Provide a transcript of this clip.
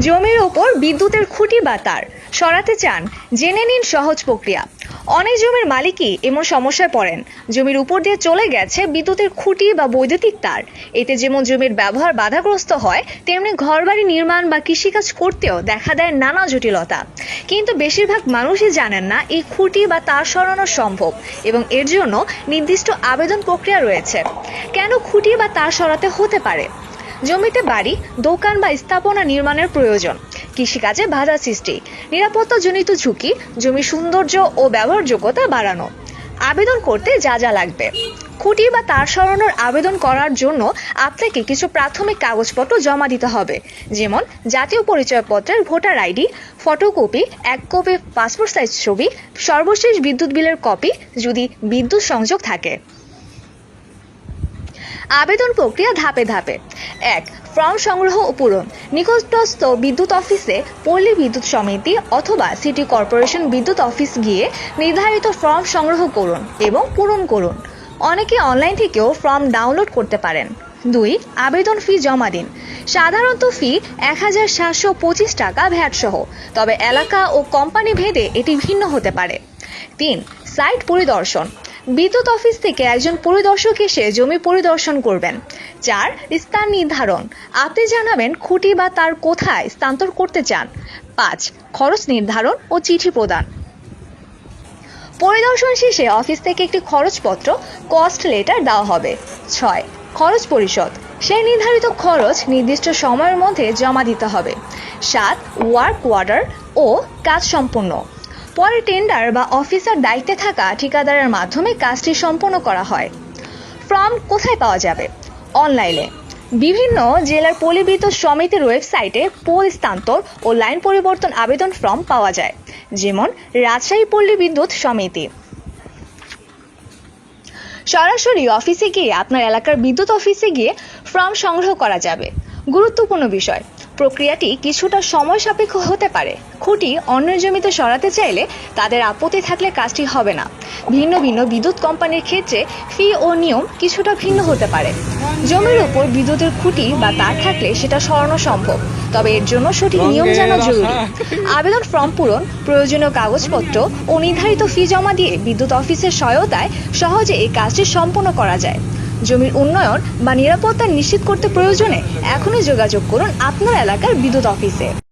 জমির ওপর বিদ্যুতের খুঁটি বা তার। সরাতে চান, জেনে নিন সহজ প্রক্রিয়া। অনেক জমির মালিকই এমন সমস্যায় পড়েন। জমির উপর দিয়ে চলে গেছে বিদ্যুতের খুঁটি বা বৈদ্যুতিক তার। এতে যেমন জমির ব্যবহার বাধাগ্রস্ত হয়, তেমনি ঘরবাড়ি নির্মাণ বা কৃষিকাজ করতেও দেখা দেয় নানা জটিলতা। কিন্তু বেশিরভাগ মানুষই জানেন না এই খুঁটি বা তার সরানো সম্ভব এবং এর জন্য নির্দিষ্ট আবেদন প্রক্রিয়া রয়েছে। কেন খুঁটি বা তার সরাতে হতে পারে? জমিতে বাড়ি, দোকান বা স্থাপনা নির্মাণের প্রয়োজন। কৃষিকাজে বাধা সৃষ্টি। নিরাপত্তাজনিত ঝুঁকি জমির সৌন্দর্য ও ব্যবহারযোগ্যতা বাড়ানো। আবেদন করতে যা যা লাগবে। খুঁটি বা তার সরানোর আবেদন করার জন্য আপনাকে কিছু প্রাথমিক কাগজপত্র জমা দিতে হবে। যেমন, জাতীয় পরিচয়পত্রের ভোটার আইডি, ফটোকপি, এক কপি পাসপোর্ট সাইজ ছবি, সর্বশেষ বিদ্যুৎ বিলের কপি যদি বিদ্যুৎ সংযোগ থাকে। আবেদন প্রক্রিয়া ধাপে ধাপে। এক, ফর্ম সংগ্রহ ও পূরণ। নিকটস্থ বিদ্যুৎ অফিসে পল্লী বিদ্যুৎ সমিতি অথবা সিটি কর্পোরেশন বিদ্যুৎ অফিস গিয়ে নির্ধারিত ফর্ম সংগ্রহ করুন এবং পূরণ করুন। অনেকে অনলাইন থেকেও ফর্ম ডাউনলোড করতে পারেন। দুই, আবেদন ফি জমা দিন। সাধারণত ফি এক হাজার সাতশো পঁচিশ টাকা ভ্যাট সহ তবে এলাকা ও কোম্পানি ভেদে এটি ভিন্ন হতে পারে। তিন, সাইট পরিদর্শন। বিদ্যুৎ অফিস থেকে একজন পরিদর্শক এসে জমি পরিদর্শন করবেন। চার স্থান নির্ধারণ। আপনি জানাবেন খুঁটি বা তার কোথায় স্থানান্তর করতে চান। পাঁচ, খরচ নির্ধারণ ও চিঠি প্রদান। পরিদর্শন শেষে অফিস থেকে একটি খরচপত্র কস্ট লেটার দেওয়া হবে। ছয়, খরচ পরিশোধ। সেই নির্ধারিত খরচ নির্দিষ্ট সময়ের মধ্যে জমা দিতে হবে। সাত ওয়ার্ক ওয়ার্ডার ও কাজ সম্পূর্ণ। পরে টেন্ডার বা অফিসার দায়িত্বে থাকা ঠিকাদারের মাধ্যমে কাজটি সম্পন্ন করা হয়। ফর্ম কোথায় পাওয়া যাবে? অনলাইনে বিভিন্ন জেলার পল্লী বিদ্যুৎ সমিতির ওয়েবসাইটে পোল স্থানান্তর ও লাইন পরিবর্তন আবেদন ফর্ম পাওয়া যায়, যেমন রাজশাহী পল্লী বিদ্যুৎ সমিতি। সরাসরি অফিসে গিয়ে আপনার এলাকার বিদ্যুৎ অফিসে গিয়ে ফর্ম সংগ্রহ করা যাবে। গুরুত্বপূর্ণ বিষয় প্রক্রিয়াটি কিছুটা সময় সাপেক্ষ হতে পারে। খুঁটি অন্যের জমিতে সরাতে চাইলে তাদের আপত্তি থাকলে কাজটি হবে না। ভিন্ন ভিন্ন বিদ্যুৎ কোম্পানির ক্ষেত্রে ফি ও নিয়ম কিছুটা ভিন্ন হতে পারে। জমির উপর বিদ্যুতের খুঁটি বা তার থাকলে সেটা সরানো সম্ভব তবে এর জন্য সঠিক নিয়ম জানা জরুরি। আবেদন ফর্ম পূরণ প্রয়োজনীয় কাগজপত্র ও নির্ধারিত ফি জমা দিয়ে বিদ্যুৎ অফিসের সহায়তায় সহজে এই কাজটি সম্পন্ন করা যায়। জমির উন্নয়ন বা নিরাপত্তা নিশ্চিত করতে প্রয়োজনে এখনই যোগাযোগ করুন আপনার এলাকার বিদ্যুৎ অফিসে।